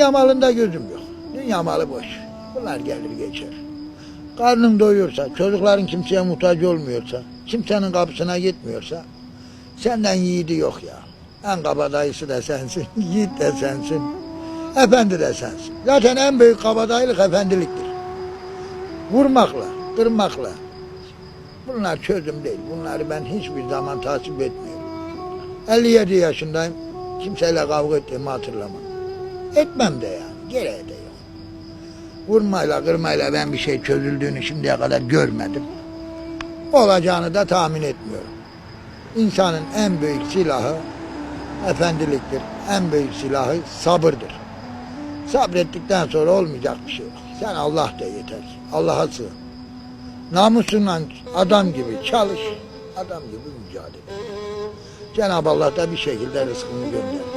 Dünya malında gözüm yok. Dünya malı boş. Bunlar gelir geçer. Karnın doyuyorsa, çocukların kimseye muhtaç olmuyorsa, kimsenin kapısına gitmiyorsa, senden yiğidi yok ya. En kabadayısı da sensin, yiğit de sensin, efendi de sensin. Zaten en büyük kabadayılık efendiliktir. Vurmakla, kırmakla. Bunlar çözüm değil. Bunları ben hiçbir zaman tasvip etmiyorum. 57 yaşındayım. Kimseyle kavga ettiğimi hatırlamam. Etmem de yani. Gereği de yok. Vurmayla kırmayla ben bir şey çözüldüğünü şimdiye kadar görmedim. Olacağını da tahmin etmiyorum. İnsanın en büyük silahı efendiliktir. En büyük silahı sabırdır. Sabrettikten sonra olmayacak bir şey. Sen Allah da yeter. Allah'a sığın. Namusunla adam gibi çalış. Adam gibi mücadele. Cenab-ı Allah da bir şekilde rızkını gönderir.